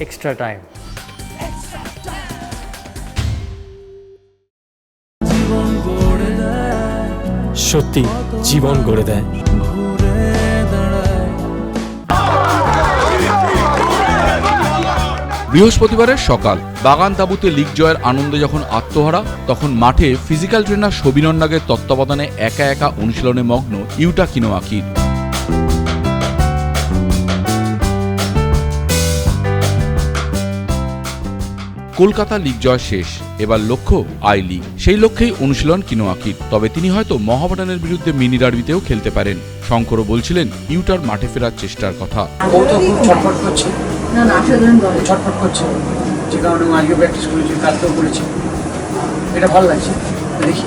extra time. সত্যি জীবন গড়ে দেয় বৃহস্পতিবারের সকাল বাগান তাঁবুতে লিগ জয়ের আনন্দে যখন আত্মহারা তখন মাঠে ফিজিক্যাল ট্রেনার সবিনন নাগের তত্ত্বাবধানে একা একা অনুশীলনে মগ্ন ইউটা কিনোয়াকির কলকাতা লিগ জয় শেষ এবার লক্ষ্য আই লিগ। সেই লক্ষ্যেই অনুশীলন কিনো আকির তবে তিনি হয়তো মহাবাডানের বিরুদ্ধে মিনি ডার্বিতেও খেলতে পারেন। শঙ্করও বলছিলেন ইউটার মাঠে ফেরার চেষ্টার কথা। ও তো খুব ছটফট করছে। না না ছটফট করছে। যে কারণে আজকে প্র্যাকটিস করেছে কালকেও করেছে। এটা ভালো লাগছে। দেখি।